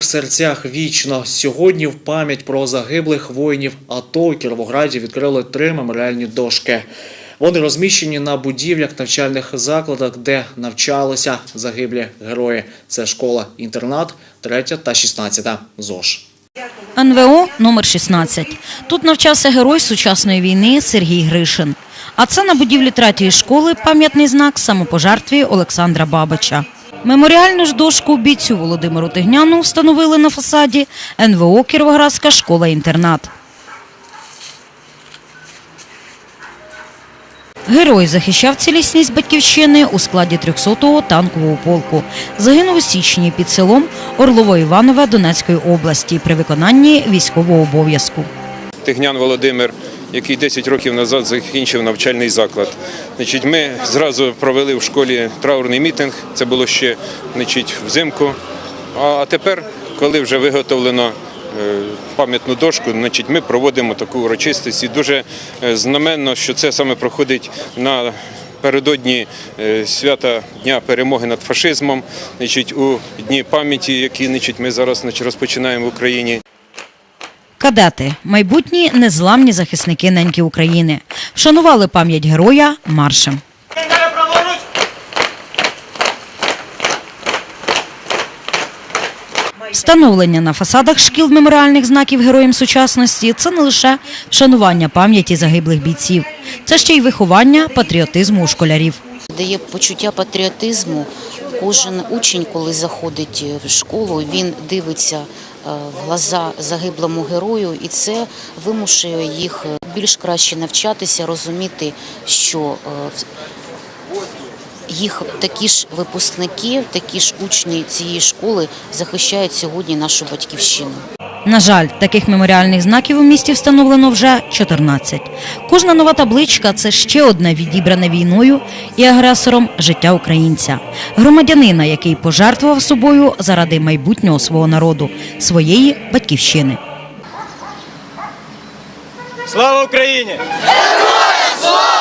В серцях вічно сьогодні в пам'ять про загиблих воїнів АТО у Кіровограді відкрили три меморіальні дошки. Вони розміщені на будівлях навчальних закладах, де навчалися загиблі герої. Це школа-інтернат, 3 та 16 ЗОЖ. НВО номер 16. Тут навчався герой сучасної війни Сергій Гришин. А це на будівлі третьої школи пам'ятний знак самопожертві Олександра Бабича. Меморіальну ж дошку бійцю Володимиру Тигняну встановили на фасаді НВО Кіровоградська школа-інтернат. Герой захищав цілісність батьківщини у складі 300-го танкового полку. Загинув у січні під селом Орлово-Іванове Донецької області при виконанні військового обов'язку. Тигнян Володимир, який 10 років назад закінчив навчальний заклад. Значить, ми зразу провели в школі траурний мітинг. Це було ще значить, взимку. А тепер, коли вже виготовлено е, пам'ятну дошку, значить, ми проводимо таку урочистість. І дуже е, знаменно, що це саме проходить на передодні е, свята Дня перемоги над фашизмом, значить, у дні пам'яті, які значить, ми зараз значить, розпочинаємо в Україні. Кадети майбутні незламні захисники неньки України. Вшанували пам'ять героя маршем. Встановлення на фасадах шкіл меморіальних знаків героям сучасності це не лише вшанування пам'яті загиблих бійців, це ще й виховання патріотизму у школярів. Дає почуття патріотизму. Кожен учень, коли заходить в школу, він дивиться е, в глаза загиблому герою, і це вимушує їх е, більш краще навчатися, розуміти, що е, їх такі ж випускники, такі ж учні цієї школи захищають сьогодні нашу батьківщину. На жаль, таких меморіальних знаків у місті встановлено вже 14. Кожна нова табличка це ще одне відібране війною і агресором життя українця, громадянина, який пожертвував собою заради майбутнього свого народу, своєї батьківщини. Слава Україні! Героям слава!